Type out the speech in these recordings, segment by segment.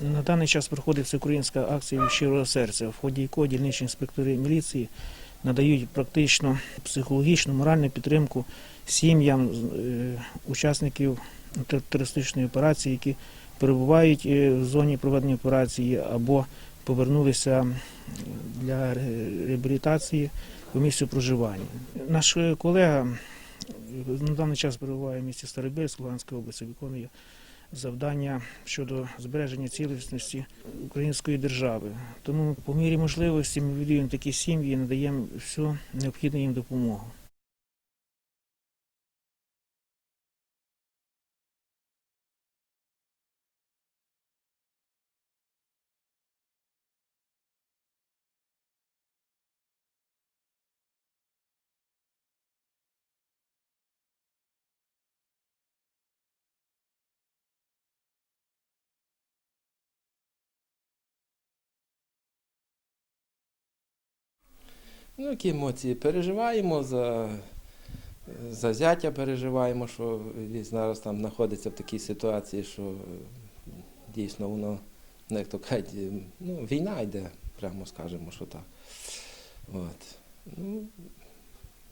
На даний час проходить всеукраїнська акція щирого серця, в ході якої дільничні інспектори міліції надають практично психологічну, моральну підтримку сім'ям е, учасників терористичної операції, які перебувають е, в зоні проведення операції або повернулися для реабілітації у місці проживання. Наш колега е, на даний час перебуває в місті Старобільськ, Луганської області, виконує завдання щодо збереження цілісності української держави. Тому по мірі можливості ми відвідуємо такі сім'ї і надаємо всю необхідну їм допомогу. Ну, які емоції? Переживаємо за, за зятя, переживаємо, що він зараз там знаходиться в такій ситуації, що дійсно воно, ну, як то кажуть, ну, війна йде, прямо скажемо, що так. От. Ну,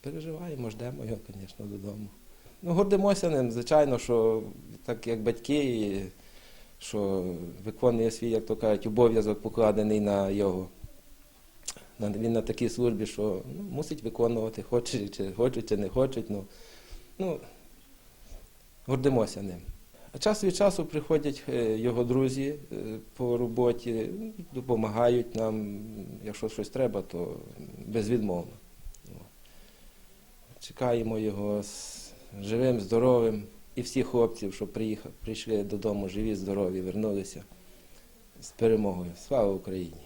переживаємо, ждемо його, звісно, додому. Ну, гордимося ним, звичайно, що так як батьки, що виконує свій, як то кажуть, обов'язок покладений на його. Він на такій службі, що ну, мусить виконувати, хочуть чи, хочуть, чи не хочуть. Ну, ну, гордимося ним. А час від часу приходять е, його друзі е, по роботі, допомагають нам, якщо щось треба, то безвідмовно. Чекаємо його з живим, здоровим і всіх хлопців, що приїхали, прийшли додому живі, здорові, вернулися з перемогою. Слава Україні!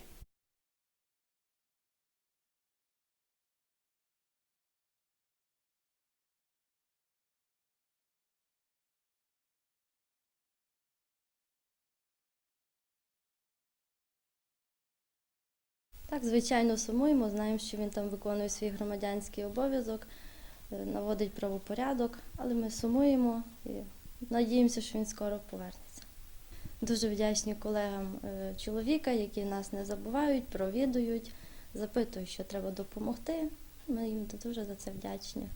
Так, звичайно, сумуємо, знаємо, що він там виконує свій громадянський обов'язок, е, наводить правопорядок, але ми сумуємо і надіємося, що він скоро повернеться. Дуже вдячні колегам е, чоловіка, які нас не забувають, провідують, запитують, що треба допомогти. Ми їм дуже за це вдячні.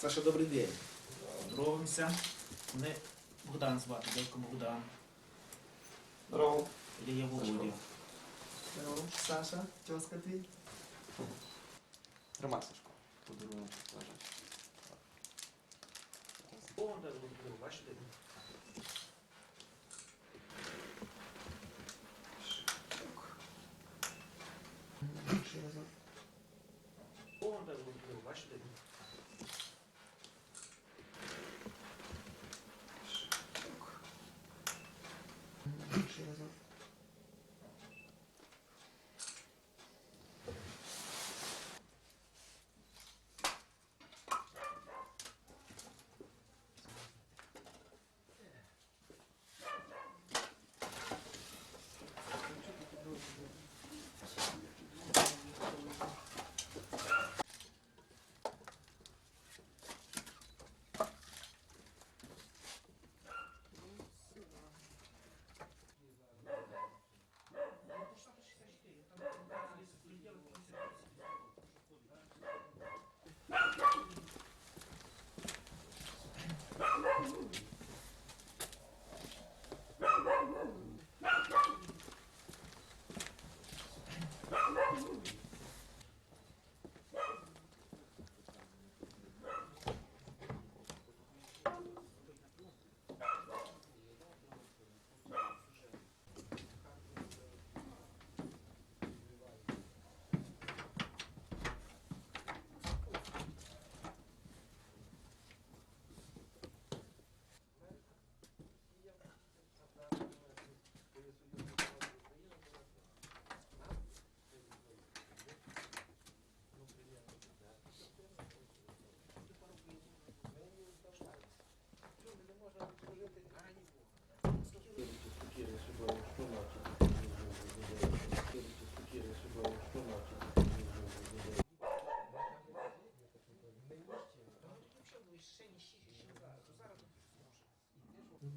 Саша, добрий день. Здоровимося. Мене Богдан звати, дядько Богдан. Здорово. Я є Володя. Здорово. Саша, тьоска твій. Тримай, Сашко. Подарунок лежить. О, да, бачите?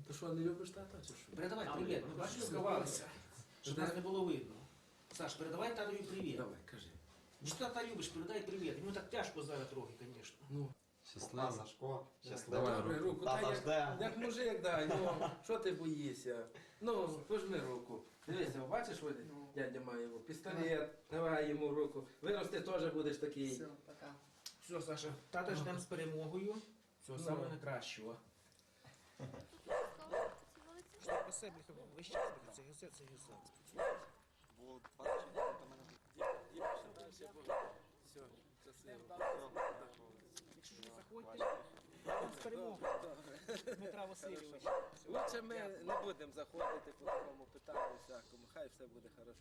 Ти що, не любиш тата чи що? Передавай привіт. Ми бачили, сховалися. Щоб нас не було видно. Саш, передавай татові привіт. Давай, кажи. Ну, що тата любиш, передай привіт. Йому так тяжко зараз трохи, звісно. Ну, Щасливо. Сашко. Щасливо. Добре, руку. Тата Та як, жде. як мужик, дай, ну, що ти боїшся? Ну, пожми руку. Дивися, бачиш, що дядя має його? Пістолет, давай йому руку. Вирости теж будеш такий. пока. Все, Саша, тата ждемо з перемогою. Всього Ну. самого найкращого. Що по себе, весь час, це гюсе, це гюсе. Було 20 до мене. Все, щасливо. Якщо що, заходьте, з перемогою. Дмитра Васильовича. Лучше ми не будемо заходити по такому питанню всякому, хай все буде хорошо.